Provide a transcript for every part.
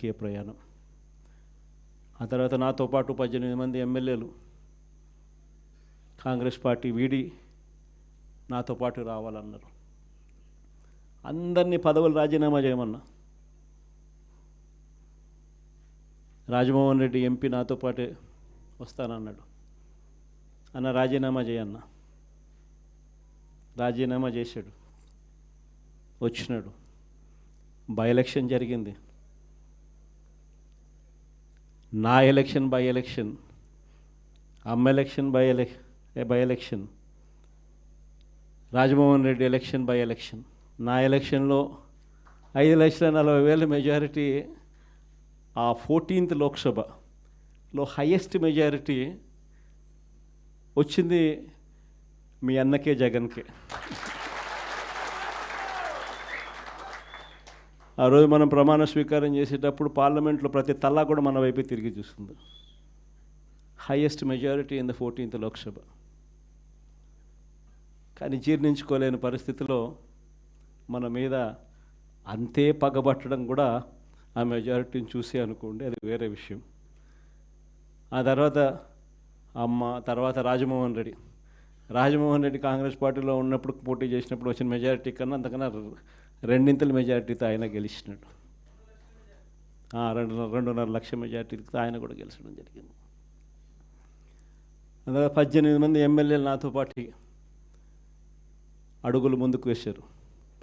రాజకీయ ప్రయాణం. ఆ తర్వాత నాతో పాటు పద్దెనిమిది మంది ఎమ్మెల్యేలు కాంగ్రెస్ పార్టీ వీడి నాతో పాటు రావాలన్నారు. అందరినీ పదవులు రాజీనామా చేయమన్నా. రాజమోహన్ రెడ్డి ఎంపీ నాతో పాటే వస్తానన్నాడు. అన్న రాజీనామా చేయన్న. రాజీనామా చేశాడు. వచ్చినాడు. బై ఎలక్షన్ జరిగింది. నా ఎలక్షన్ బై ఎలక్షన్ అమ్మ election by ఎలక్ by election Rajamohan Reddy election by election నా ఎలక్షన్లో ఐదు లక్షల నలభై వేల మెజారిటీ ఆ ఫోర్టీన్త్ లోక్సభలో హయ్యెస్ట్ మెజారిటీ వచ్చింది మీ అన్నకే జగన్కే. ఆ రోజు మనం ప్రమాణ స్వీకారం చేసేటప్పుడు పార్లమెంట్లో ప్రతి తల్లా కూడా మన వైపే తిరిగి చూస్తుంది. Highest majority in the fourteenth Lok Sabha. కానీ జీర్ణించుకోలేని పరిస్థితిలో మన మీద అంతే పగబట్టడం కూడా ఆ మెజారిటీని చూసి అనుకోండి అది వేరే విషయం. ఆ తర్వాత అమ్మ తర్వాత రాజమోహన్ రెడ్డి. రాజమోహన్ రెడ్డి కాంగ్రెస్ పార్టీలో ఉన్నప్పుడు పోటీ చేసినప్పుడు వచ్చిన మెజారిటీ కన్నా అంతకన్నా రెండింతల మెజారిటీతో ఆయన గెలిచినాడు. రెండు రెండున్నర లక్ష మెజారిటీతో ఆయన కూడా గెలిచడం జరిగింది. అందులో పద్దెనిమిది మంది ఎమ్మెల్యేలు నాతో పాటు అడుగులు ముందుకు వేశారు.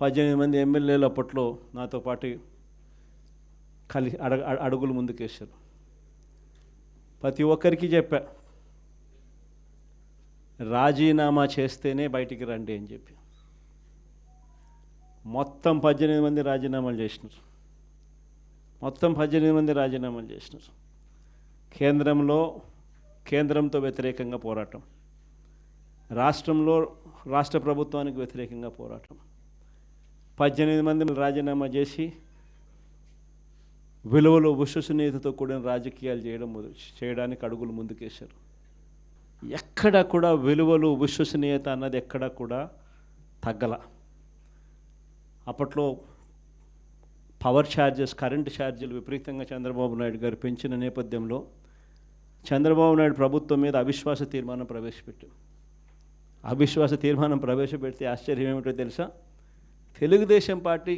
పద్దెనిమిది మంది ఎమ్మెల్యేలు అప్పట్లో నాతో పాటు కలి అడగ అడ- అడుగులు ముందుకు వేశారు. ప్రతి ఒక్కరికి చెప్పా రాజీనామా చేస్తేనే బయటికి రండి అని చెప్పి. మొత్తం పద్దెనిమిది మంది రాజీనామాలు చేసినారు. మొత్తం పద్దెనిమిది మంది రాజీనామాలు చేసినారు. కేంద్రంలో కేంద్రంతో వ్యతిరేకంగా పోరాటం. రాష్ట్రంలో రాష్ట్ర ప్రభుత్వానికి వ్యతిరేకంగా పోరాటం. పద్దెనిమిది మంది రాజీనామా చేసి విలువలు విశ్వసనీయతతో కూడిన రాజకీయాలు చేయడం చేయడానికి అడుగులు ముందుకేశారు. ఎక్కడ కూడా విలువలు విశ్వసనీయత అన్నది ఎక్కడ కూడా తగ్గల. అప్పట్లో పవర్ ఛార్జెస్ కరెంటు ఛార్జీలు విపరీతంగా చంద్రబాబు నాయుడు గారు పెంచిన నేపథ్యంలో చంద్రబాబు నాయుడు ప్రభుత్వం మీద అవిశ్వాస తీర్మానం ప్రవేశపెట్టాం అవిశ్వాస తీర్మానం ప్రవేశపెడితే ఆశ్చర్యం ఏమిటో తెలుసా? తెలుగుదేశం పార్టీ